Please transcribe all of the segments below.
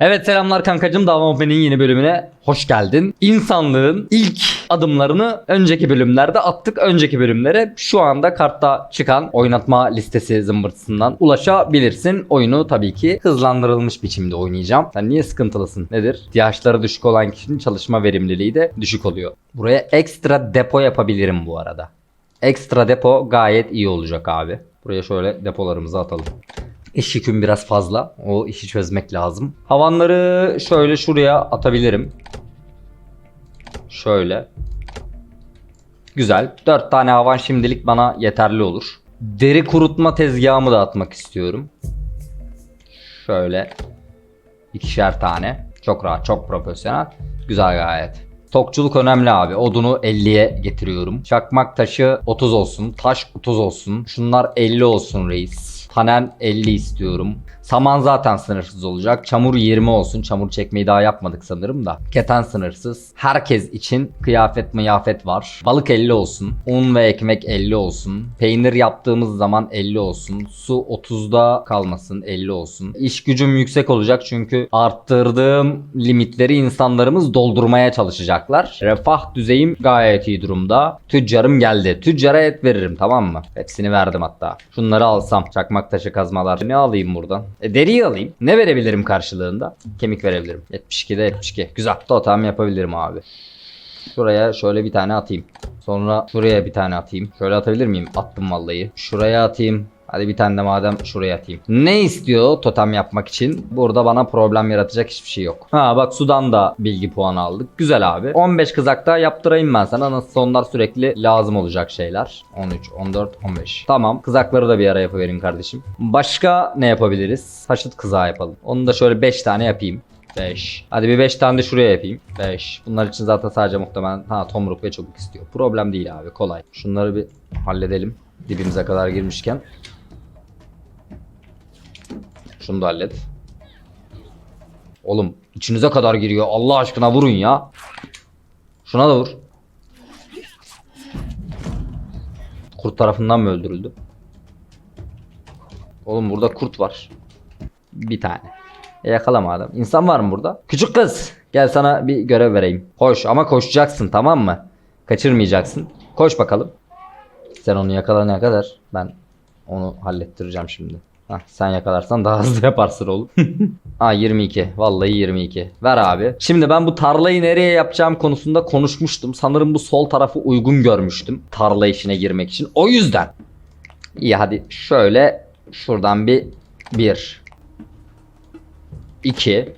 Evet selamlar kankacım. Dava Muhbir'in yeni bölümüne hoş geldin. İnsanlığın ilk adımlarını önceki bölümlerde attık. Önceki bölümlere şu anda kartta çıkan oynatma listesi zımbırtısından ulaşabilirsin. Oyunu tabii ki hızlandırılmış biçimde oynayacağım. Sen niye sıkıntılısın? Nedir? İhtiyaçları düşük olan kişinin çalışma verimliliği de düşük oluyor. Buraya ekstra depo yapabilirim bu arada. Ekstra depo gayet iyi olacak abi. Buraya şöyle depolarımızı atalım. İş yüküm biraz fazla. O işi çözmek lazım. Havanları şöyle şuraya atabilirim. Şöyle. Güzel. 4 tane havan şimdilik bana yeterli olur. Deri kurutma tezgahımı da atmak istiyorum. Şöyle. ikişer tane. Çok rahat, çok profesyonel. Güzel gayet. Tokçuluk önemli abi. Odunu 50'ye getiriyorum. Çakmak taşı 30 olsun. Taş 30 olsun. Şunlar 50 olsun reis. Panen 50 istiyorum. Saman zaten sınırsız olacak. Çamur 20 olsun. Çamur çekmeyi daha yapmadık sanırım da. Keten sınırsız. Herkes için kıyafet mıyafet var. Balık 50 olsun. Un ve ekmek 50 olsun. Peynir yaptığımız zaman 50 olsun. Su 30'da kalmasın 50 olsun. İş gücüm yüksek olacak çünkü arttırdığım limitleri insanlarımız doldurmaya çalışacaklar. Refah düzeyim gayet iyi durumda. Tüccarım geldi. Tüccara et veririm tamam mı? Hepsini verdim hatta. Şunları alsam. Çakmak taşı kazmalar. Ne alayım buradan? E, deriyi alayım. Ne verebilirim karşılığında? Kemik verebilirim. 72'de 72. Güzel. Totem yapabilirim abi. Şuraya şöyle bir tane atayım. Sonra şuraya bir tane atayım. Şöyle atabilir miyim? Attım vallahi. Şuraya atayım. Hadi bir tane de madem şuraya atayım. Ne istiyor totem yapmak için? Burada bana problem yaratacak hiçbir şey yok. Ha bak sudan da bilgi puanı aldık. Güzel abi. 15 kızakta yaptırayım ben sana. Nasıl onlar sürekli lazım olacak şeyler. 13, 14, 15. Tamam. Kızakları da bir ara yapıvereyim kardeşim. Başka ne yapabiliriz? Haşıt kızağı yapalım. Onu da şöyle 5 tane yapayım. 5. Hadi bir 5 tane de şuraya yapayım. 5. Bunlar için zaten sadece muhtemelen ha tomruk ve çubuk istiyor. Problem değil abi kolay. Şunları bir halledelim. Dibimize kadar girmişken. Şunu da hallet. Oğlum içinize kadar giriyor. Allah aşkına vurun ya. Şuna da vur. Kurt tarafından mı öldürüldü? Oğlum burada kurt var. Bir tane. E yakalama adam. İnsan var mı burada? Küçük kız. Gel sana bir görev vereyim. Koş ama koşacaksın tamam mı? Kaçırmayacaksın. Koş bakalım. Sen onu yakalanana kadar ben onu hallettireceğim şimdi. Hah, sen yakalarsan daha hızlı yaparsın oğlum. Aa 22. Vallahi 22. Ver abi. Şimdi ben bu tarlayı nereye yapacağım konusunda konuşmuştum. Sanırım bu sol tarafı uygun görmüştüm. Tarla işine girmek için. O yüzden. İyi hadi şöyle şuradan bir 1 2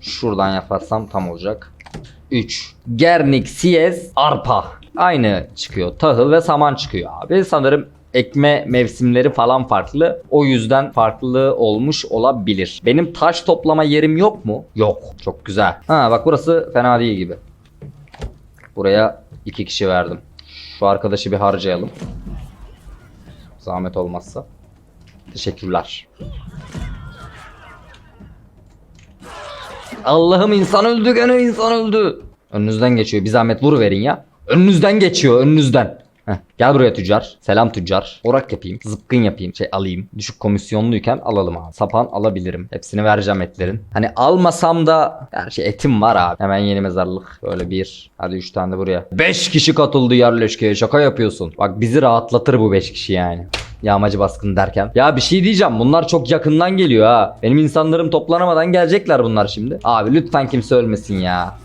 Şuradan yaparsam tam olacak. 3. Gernik, siyez, arpa. Aynı çıkıyor. Tahıl ve saman çıkıyor abi. Sanırım ekme mevsimleri falan farklı. O yüzden farklı olmuş olabilir. Benim taş toplama yerim yok mu? Yok. Çok güzel. Ha bak burası fena değil gibi. Buraya iki kişi verdim. Şu arkadaşı bir harcayalım. Zahmet olmazsa. Teşekkürler. Allah'ım insan öldü gene insan öldü. Önünüzden geçiyor. Bir zahmet vur verin ya. Önünüzden geçiyor önünüzden. Heh, gel buraya tüccar. Selam tüccar. Orak yapayım. Zıpkın yapayım. Şey alayım. Düşük komisyonluyken alalım abi. Sapan alabilirim. Hepsini vereceğim etlerin. Hani almasam da her şey etim var abi. Hemen yeni mezarlık. Böyle bir. Hadi üç tane de buraya. Beş kişi katıldı yerleşkeye. Şaka yapıyorsun. Bak bizi rahatlatır bu beş kişi yani. Yağmacı baskın derken. Ya bir şey diyeceğim. Bunlar çok yakından geliyor ha. Benim insanlarım toplanamadan gelecekler bunlar şimdi. Abi lütfen kimse ölmesin ya.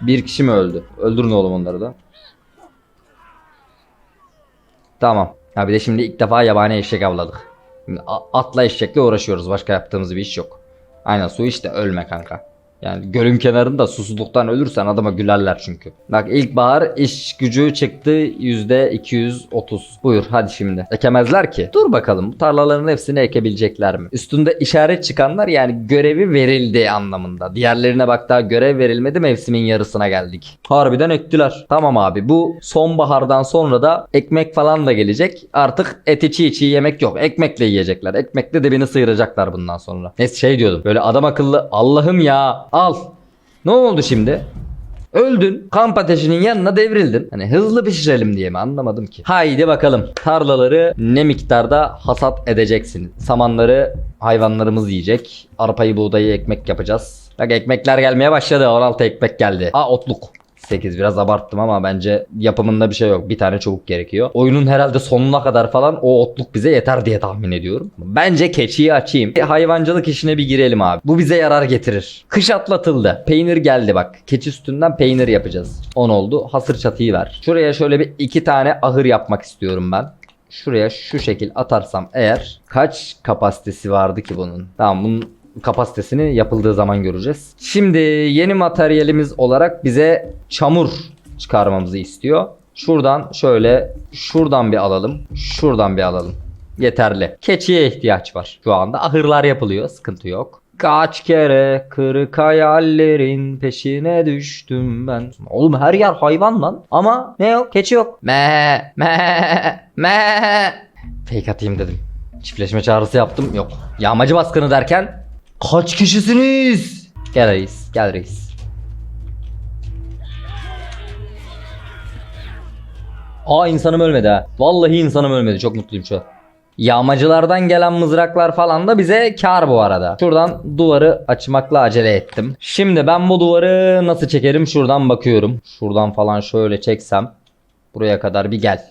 Bir kişi mi öldü? Öldürün oğlum onları da. Tamam. Ya bir de şimdi ilk defa yabani eşek avladık. Atla eşekle uğraşıyoruz. Başka yaptığımız bir iş yok. Aynen su işte ölme kanka. Yani gölün kenarında susuzluktan ölürsen adama gülerler çünkü. Bak ilkbahar iş gücü çıktı %230. Buyur hadi şimdi. Ekemezler ki. Dur bakalım bu tarlaların hepsini ekebilecekler mi? Üstünde işaret çıkanlar yani görevi verildi anlamında. Diğerlerine bak daha görev verilmedi mevsimin yarısına geldik. Harbiden ektiler. Tamam abi bu sonbahardan sonra da ekmek falan da gelecek. Artık eti çiğ çiğ yemek yok. Ekmekle yiyecekler. Ekmekle dibini sıyıracaklar bundan sonra. Neyse şey diyordum. Böyle adam akıllı Allah'ım ya al. Ne oldu şimdi? Öldün. Kamp ateşinin yanına devrildin. Hani hızlı pişirelim diye mi anlamadım ki. Haydi bakalım. Tarlaları ne miktarda hasat edeceksiniz? Samanları hayvanlarımız yiyecek. Arpayı buğdayı ekmek yapacağız. Bak ekmekler gelmeye başladı. 16 ekmek geldi. Aa otluk. 8 biraz abarttım ama bence yapımında bir şey yok. Bir tane çubuk gerekiyor. Oyunun herhalde sonuna kadar falan o otluk bize yeter diye tahmin ediyorum. Bence keçiyi açayım. E, hayvancılık işine bir girelim abi. Bu bize yarar getirir. Kış atlatıldı. Peynir geldi bak. Keçi sütünden peynir yapacağız. 10 oldu. Hasır çatıyı ver. Şuraya şöyle bir iki tane ahır yapmak istiyorum ben. Şuraya şu şekil atarsam eğer kaç kapasitesi vardı ki bunun? Tamam bunun kapasitesini yapıldığı zaman göreceğiz. Şimdi yeni materyalimiz olarak bize çamur çıkarmamızı istiyor. Şuradan şöyle şuradan bir alalım. Şuradan bir alalım. Yeterli. Keçiye ihtiyaç var. Şu anda ahırlar yapılıyor. Sıkıntı yok. Kaç kere kırık hayallerin peşine düştüm ben. Oğlum her yer hayvan lan. Ama ne yok? Keçi yok. Me me me. Fake atayım dedim. Çiftleşme çağrısı yaptım. Yok. Yağmacı baskını derken kaç kişisiniz? Gel reis. Gel reis. Aa insanım ölmedi ha. Vallahi insanım ölmedi. Çok mutluyum şu an. Yağmacılardan gelen mızraklar falan da bize kar bu arada. Şuradan duvarı açmakla acele ettim. Şimdi ben bu duvarı nasıl çekerim şuradan bakıyorum. Şuradan falan şöyle çeksem. Buraya kadar bir gel.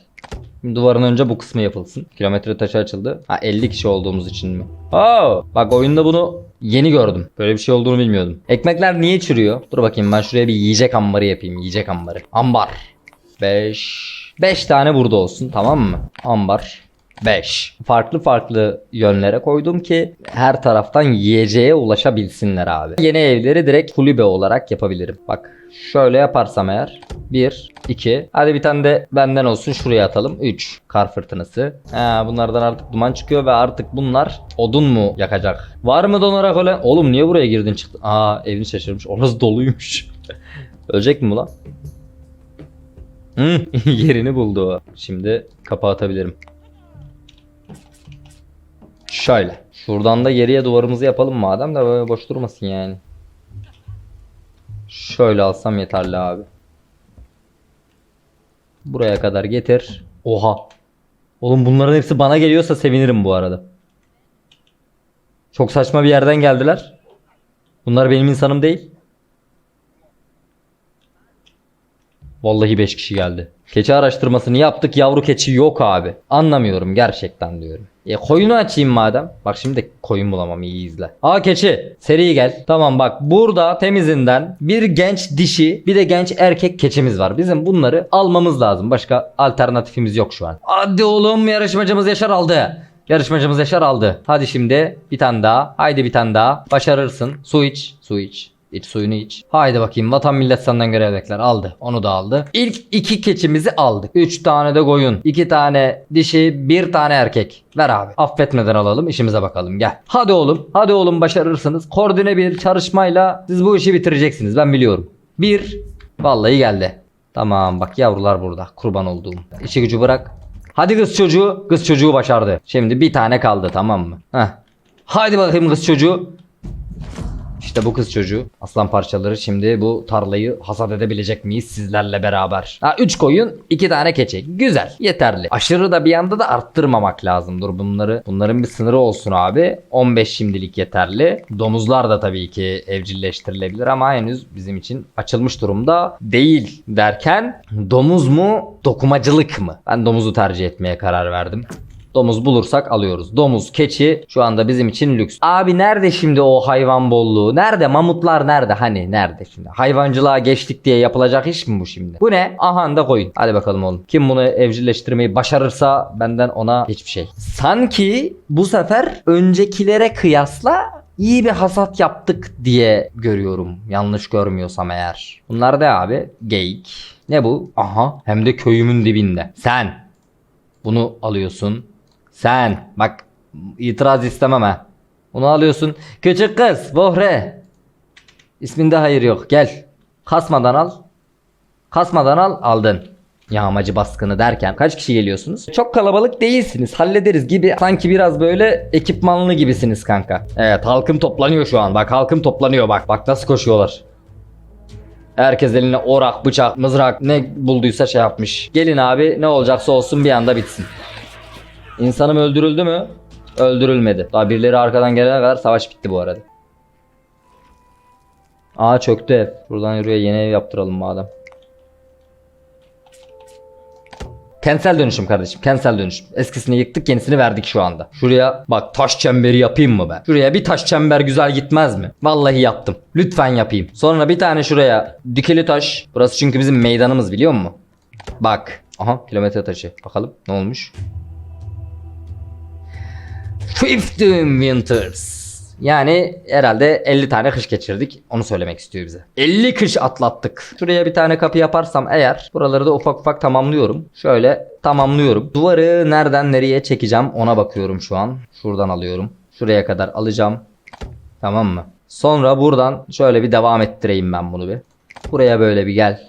Duvarın önce bu kısmı yapılsın. Kilometre taşı açıldı. Ha 50 kişi olduğumuz için mi? Oo, bak oyunda bunu yeni gördüm. Böyle bir şey olduğunu bilmiyordum. Ekmekler niye çürüyor? Dur bakayım ben şuraya bir yiyecek ambarı yapayım. Yiyecek ambarı. Ambar. 5 5 tane burada olsun tamam mı? Ambar 5. Farklı farklı yönlere koydum ki her taraftan yiyeceğe ulaşabilsinler abi. Yeni evleri direkt kulübe olarak yapabilirim. Bak şöyle yaparsam eğer 1, 2. Hadi bir tane de benden olsun şuraya atalım. 3. Kar fırtınası. Ha, bunlardan artık duman çıkıyor ve artık bunlar odun mu yakacak? Var mı donarak olan? Oğlum niye buraya girdin çıktın? Aa evini şaşırmış. Orası doluymuş. Ölecek mi bu lan? Hı, yerini buldu o. Şimdi kapağı atabilirim. Şöyle. Şuradan da geriye duvarımızı yapalım madem de böyle boş durmasın yani. Şöyle alsam yeterli abi. Buraya kadar getir. Oha. Oğlum bunların hepsi bana geliyorsa sevinirim bu arada. Çok saçma bir yerden geldiler. Bunlar benim insanım değil. Vallahi 5 kişi geldi. Keçi araştırmasını yaptık yavru keçi yok abi. Anlamıyorum gerçekten diyorum. E koyunu açayım madem. Bak şimdi de koyun bulamam iyi izle. Aa keçi seri gel. Tamam bak burada temizinden bir genç dişi bir de genç erkek keçimiz var. Bizim bunları almamız lazım. Başka alternatifimiz yok şu an. Hadi oğlum yarışmacımız Yaşar aldı. Yarışmacımız Yaşar aldı. Hadi şimdi bir tane daha. Haydi bir tane daha. Başarırsın. Su iç. Su iç. İç suyunu iç. Haydi bakayım vatan millet senden görev bekler. Aldı. Onu da aldı. İlk iki keçimizi aldık. Üç tane de koyun. iki tane dişi. Bir tane erkek. Ver abi. Affetmeden alalım. işimize bakalım. Gel. Hadi oğlum. Hadi oğlum başarırsınız. Koordine bir çalışmayla siz bu işi bitireceksiniz. Ben biliyorum. Bir. Vallahi geldi. Tamam bak yavrular burada. Kurban olduğum. İşi gücü bırak. Hadi kız çocuğu. Kız çocuğu başardı. Şimdi bir tane kaldı tamam mı? Heh. Haydi bakayım kız çocuğu. İşte bu kız çocuğu. Aslan parçaları şimdi bu tarlayı hasat edebilecek miyiz sizlerle beraber? Ha 3 koyun 2 tane keçi. Güzel. Yeterli. Aşırı da bir anda da arttırmamak lazım. Dur bunları. Bunların bir sınırı olsun abi. 15 şimdilik yeterli. Domuzlar da tabii ki evcilleştirilebilir ama henüz bizim için açılmış durumda değil derken domuz mu dokumacılık mı? Ben domuzu tercih etmeye karar verdim. Domuz bulursak alıyoruz. Domuz, keçi şu anda bizim için lüks. Abi nerede şimdi o hayvan bolluğu? Nerede? Mamutlar nerede? Hani nerede şimdi? Hayvancılığa geçtik diye yapılacak iş mi bu şimdi? Bu ne? Aha da koyun. Hadi bakalım oğlum. Kim bunu evcilleştirmeyi başarırsa benden ona hiçbir şey. Sanki bu sefer öncekilere kıyasla iyi bir hasat yaptık diye görüyorum. Yanlış görmüyorsam eğer. Bunlar ne abi? Geyik. Ne bu? Aha. Hem de köyümün dibinde. Sen. Bunu alıyorsun. Sen bak itiraz istemem ha. Bunu alıyorsun. Küçük kız Bohre. İsminde hayır yok. Gel. Kasmadan al. Kasmadan al. Aldın. Yağmacı baskını derken kaç kişi geliyorsunuz? Çok kalabalık değilsiniz. Hallederiz gibi. Sanki biraz böyle ekipmanlı gibisiniz kanka. Evet halkım toplanıyor şu an. Bak halkım toplanıyor bak. Bak nasıl koşuyorlar. Herkes eline orak, bıçak, mızrak ne bulduysa şey yapmış. Gelin abi ne olacaksa olsun bir anda bitsin. İnsanım öldürüldü mü? Öldürülmedi. Daha birileri arkadan gelene kadar savaş bitti bu arada. Aa çöktü ev. Buradan yürüye yeni ev yaptıralım madem. Kentsel dönüşüm kardeşim. Kentsel dönüşüm. Eskisini yıktık yenisini verdik şu anda. Şuraya bak taş çemberi yapayım mı ben? Şuraya bir taş çember güzel gitmez mi? Vallahi yaptım. Lütfen yapayım. Sonra bir tane şuraya dikili taş. Burası çünkü bizim meydanımız biliyor musun? Bak. Aha kilometre taşı. Bakalım ne olmuş? Fifteen Winters. Yani herhalde 50 tane kış geçirdik. Onu söylemek istiyor bize. 50 kış atlattık. Şuraya bir tane kapı yaparsam eğer buraları da ufak ufak tamamlıyorum. Şöyle tamamlıyorum. Duvarı nereden nereye çekeceğim ona bakıyorum şu an. Şuradan alıyorum. Şuraya kadar alacağım. Tamam mı? Sonra buradan şöyle bir devam ettireyim ben bunu bir. Buraya böyle bir gel.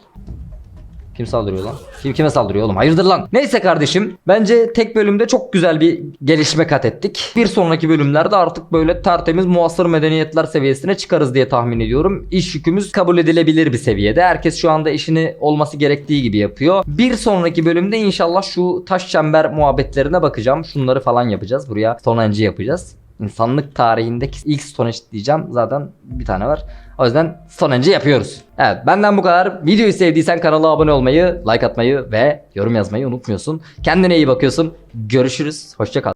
Kim saldırıyor lan? Kim kime saldırıyor oğlum? Hayırdır lan? Neyse kardeşim. Bence tek bölümde çok güzel bir gelişme kat ettik. Bir sonraki bölümlerde artık böyle tertemiz muasır medeniyetler seviyesine çıkarız diye tahmin ediyorum. İş yükümüz kabul edilebilir bir seviyede. Herkes şu anda işini olması gerektiği gibi yapıyor. Bir sonraki bölümde inşallah şu taş çember muhabbetlerine bakacağım. Şunları falan yapacağız. Buraya Stonehenge yapacağız. İnsanlık tarihindeki ilk Stonehenge diyeceğim. Zaten bir tane var. O yüzden Stonehenge yapıyoruz. Evet benden bu kadar. Videoyu sevdiysen kanala abone olmayı, like atmayı ve yorum yazmayı unutmuyorsun. Kendine iyi bakıyorsun. Görüşürüz. Hoşça kal.